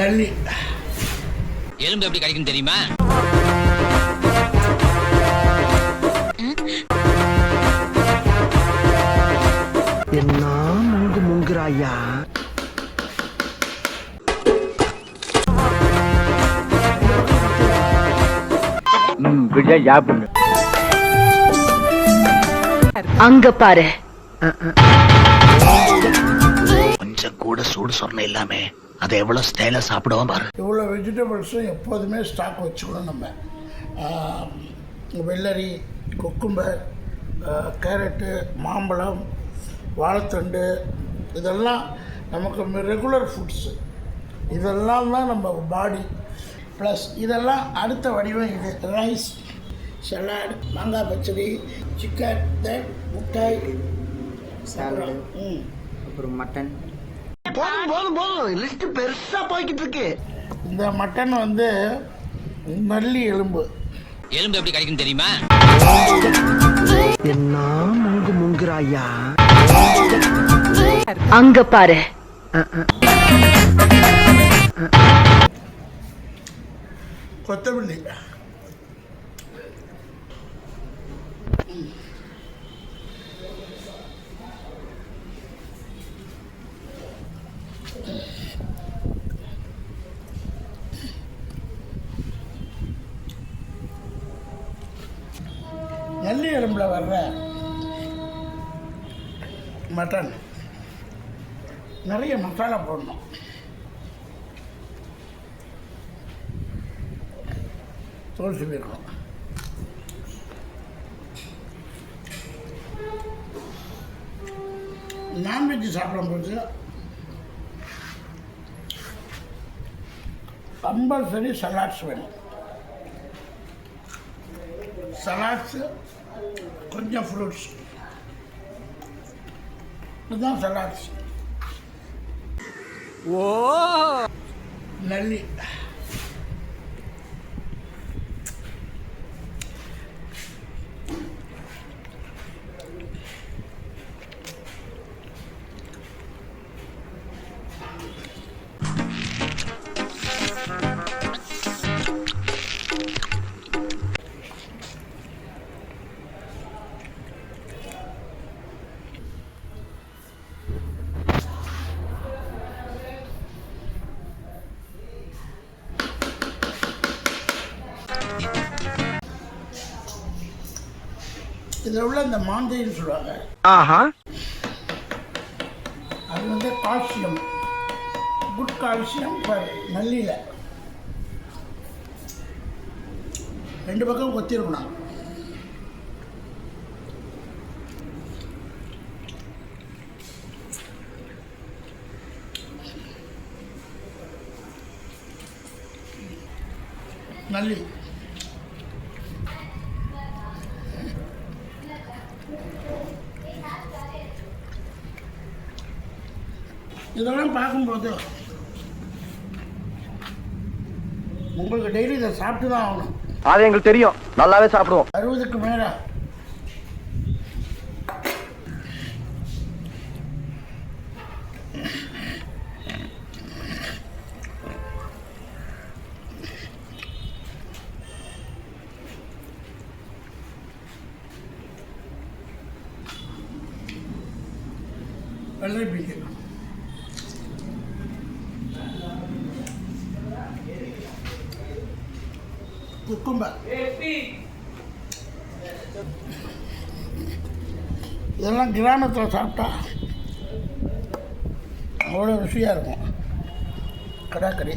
நல்லி எலும்பு எப்படி கிடைக்கும் தெரியுமா? என்ன முங்கு முங்குறாயா? அங்க பாரு. கொஞ்சம் கூட சூடு சொரணை இல்லாம. அதை எவ்வளவு ஸ்டைலா சாப்பிடுவோம் பாரு. இவ்வளோ வெஜிடபிள்ஸும் எப்போதுமே ஸ்டாக் வச்சுக்கணும் நம்ம. வெள்ளரி குக்கும்பர் கேரட்டு மாம்பழம் வாழைத்தண்டு இதெல்லாம் நமக்கு ரெகுலர் ஃபுட்ஸு இதெல்லாம் தான் நம்ம பாடி ப்ளஸ் இதெல்லாம் அடுத்த வடிவம் இது. ரைஸ் சலாட் மாங்காய் பச்சடி சிக்கன் தென் முட்டாய் சாலடு ம். அப்புறம் மட்டன் போதும் போதும் போதும் லிஸ்ட் பெருசா போய்கிட்டு இருக்கு. இந்த மட்டன் வந்து நல்லி எலும்பு. எலும்பு எப்படி கிடைக்கும் தெரியுமா? என்ன முங்கு முங்குறாயா? அங்க பாரு. கொத்தமல்லி. நல்லி வர்ற. மட்டன். நிறைய மசாலா போடணும். தோல் சிவிக்கணும் நான்வெஜ் சாப்பிடும்போது கம்பல்சரி சலாட்ஸ் வேணும். சலாட்ஸு கொஞ்சம் ஃப்ரூட்ஸ் இதுதான் சலாட்ஸ் ஓ! நல்லி இதில் உள்ள இந்த மாந்தைன்னு சொல்லுவாங்க. ஆஹா. அது வந்து கால்சியம். குட் கால்சியம் நல்லியில் ரெண்டு பக்கம் கொத்திருக்கணும் நல்லி இதெல்லாம் பார்க்கும்போது உங்களுக்கு டெய்லி இதை சாப்பிட்டு தான் ஆகணும். அது எங்களுக்கு தெரியும். நல்லாவே சாப்பிடுவோம். அறுபதுக்கு மேலே வெள்ளை பீக்கு குக்கும்பர் இதெல்லாம் கிராமத்தில் சாப்பிட்டா அவ்வளோ ருசியாக இருக்கும். கடாக்கறி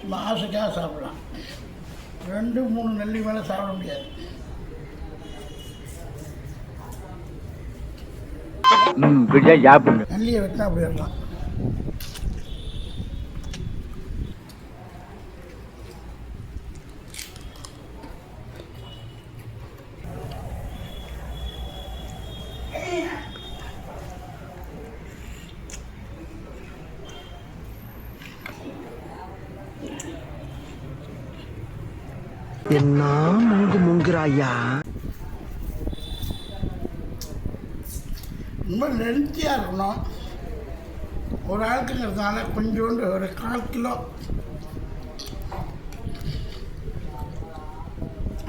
சும்மா ஆசைக்காக சாப்பிடலாம். ரெண்டு மூணு நெல்லி மேலே சாப்பிட முடியாது. நல்லியை வெட்டினா அப்படி இருக்கலாம். என்ன மூங்கு மூங்குறாயா? ரொம்ப லென்த்தியாக இருக்கணும். ஒரு ஆளுக்குங்கிறதுனால கொஞ்சோண்டு ஒரு கால் கிலோ.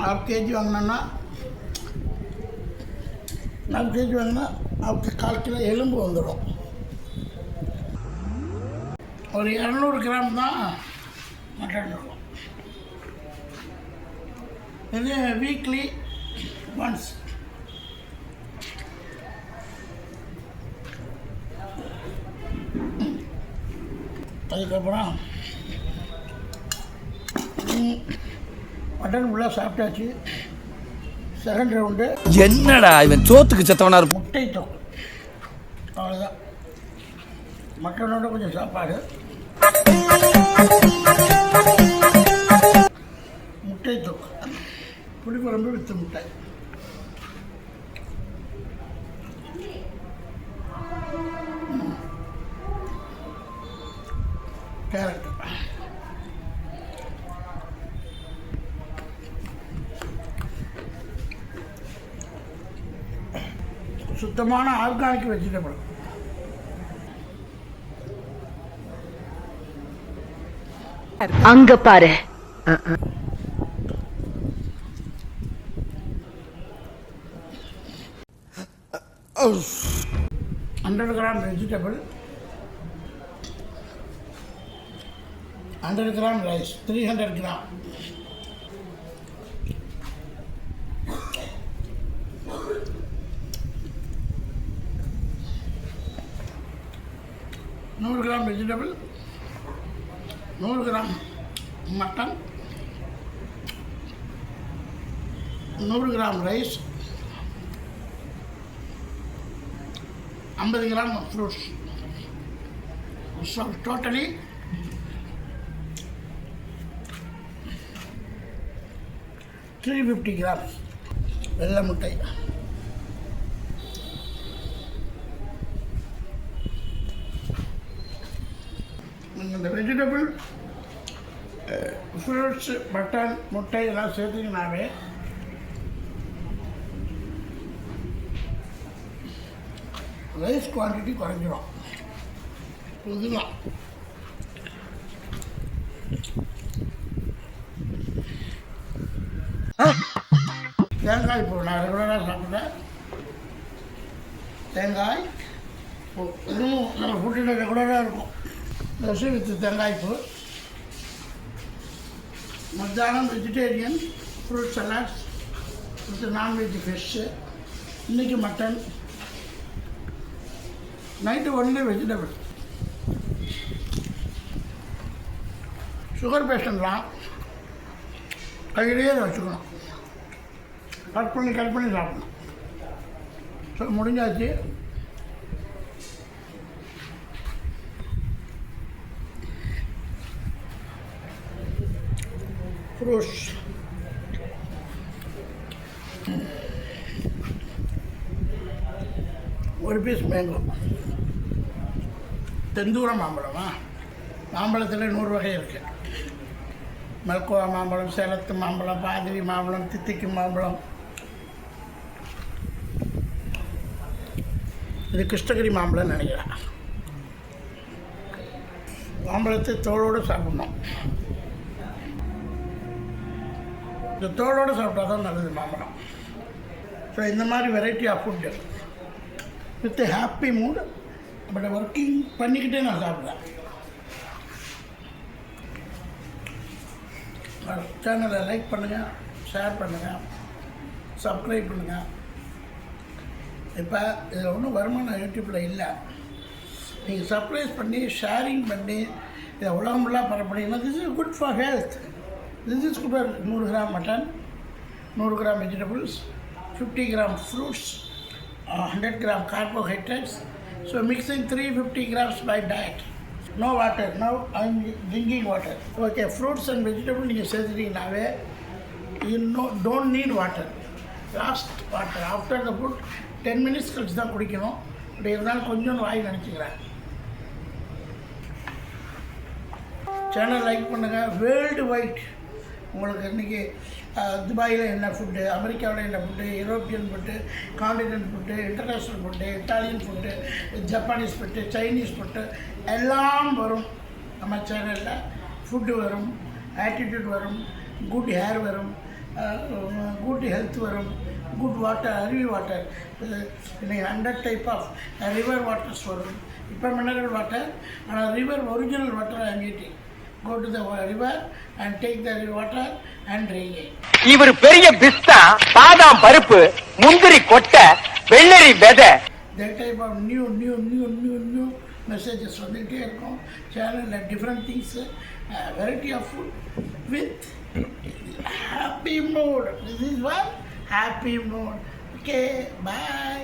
ஹாஃப் கேஜி வாங்கினோன்னா ஹாஃப் கேஜி வாங்கினா ஹாஃப் கால் கிலோ எலும்பு வந்துடும். ஒரு இரநூறு கிராம் தான் மட்டன் இருக்கும் இது வீக்லி ஒன்ஸ் அதுக்கப்புறம் மட்டன் ஃபுல்லாக சாப்பிட்டாச்சு. செகண்ட் ரவுண்டு என்னடா இவன் சோத்துக்கு செத்தவனா இருப்பான்? முட்டை தொக்கு அவ்வளோதான் மட்டனோட கொஞ்சம் சாப்பாடு. முட்டை தொக்கு புளிக்குழம்பு வித்து முட்டை. கேரட் சுத்தமான ஆர்கானிக் வெஜிடபிள். அங்க பாரு. Hundred gram vegetable hundred gram rice three hundred gram. நூறு கிராம் வெஜிடபிள் நூறு கிராம் மட்டன் நூறு கிராம் ரைஸ் ஐம்பது gram fruits so totally three fifty gram வெள்ளை முட்டை. நீங்கள் இந்த வெஜிடபிள் ஃப்ரூட்ஸ் மட்டன் முட்டை இதெல்லாம் சேர்த்திங்கனாவே ரைஸ் குவான்டிட்டி குறைஞ்சிடும் இதுதான் தேங்காய் பூ நான் ரெகுலராக சாப்பிட்றேன். தேங்காய் பூ. இதுவும் நம்ம ஃபுட்டில் ரெகுலராக இருக்கும். ரசு வித் தேங்காய் பூ. மத்தியானம் vegetarian fruit salads with nonveg fish இன்றைக்கி mutton night only vegetable sugar பேஷண்ட்லாம் கையிலேயே அதை வச்சுக்கணும். கட் பண்ணி கட் பண்ணி சாப்பிடணும். ஸோ முடிஞ்சாச்சு. ஃப்ரூட்ஸ் ஒரு பீஸ் மேங்கோ தெந்தூர மாம்பழமா? மாம்பழத்தில் நூறு வகை இருக்குது மல்கோவா மாம்பழம் சேலத்து மாம்பழம் பாதிரி மாம்பழம் தித்திக்கு மாம்பழம். இது கிருஷ்ணகிரி மாம்பழம்னு நினைக்கிறேன். மாம்பழத்தை தோலோடு சாப்பிடணும். இந்த தோலோடு சாப்பிட்டா தான் நல்லது மாம்பழம். ஸோ இந்த மாதிரி variety of food with happy mood but working பண்ணிக்கிட்டே நான் சாப்பிட்றேன் சேனலை லைக் பண்ணுங்கள் ஷேர் பண்ணுங்கள் சப்ஸ்கிரைப் பண்ணுங்கள் இப்போ இதில் ஒன்றும் வருமானம் யூடியூப்பில் இல்லை. நீங்கள் சர்ப்ரைஸ் பண்ணி ஷேரிங் பண்ணி இதை உலகம் ஃபுல்லாக பரப்புனீங்கன்னா this is good for health this is good நூறு கிராம் மட்டன் நூறு gram vegetables fifty gram fruits hundred gram carbohydrates so mixing three fifty grams by diet no water no I'm drinking water okay fruits and vegetable நீங்கள் சேர்த்துட்டீங்கனாவே you know don't need water Last water after the food, ten minutes கழிச்சு தான் குடிக்கணும். அப்படி இருந்தாலும் கொஞ்சம் வாய் நினச்சிக்கிறேன். Channel like பண்ணுங்கள் வேர்ல்டு வைட் உங்களுக்கு இன்றைக்கி துபாயில் என்ன ஃபுட்டு அமெரிக்காவில் என்ன food European food continent food international food Italian food Japanese food Chinese food எல்லாம் வரும். நம்ம சேனலில் ஃபுட்டு வரும் ஆட்டிடியூட் வரும் குட் ஹேர் வரும் குட் ஹெல்த் வரும் குட் வாட்டர் அருவி வாட்டர் இன்னைக்கு hundred type of river waters வரும். இப்போ மினரல் வாட்டர் ஆனால் river original water I'm eating to the river and take the water and drink இவர் பெரிய பிஸ்தா பாதாம் பருப்பு முந்திரி கொட்டை வெள்ளரி விதை. That type of new, new, new, new, new messages வந்துகிட்டே இருக்கும். சேனலில் different things variety of food with happy mood this is one happy mood okay bye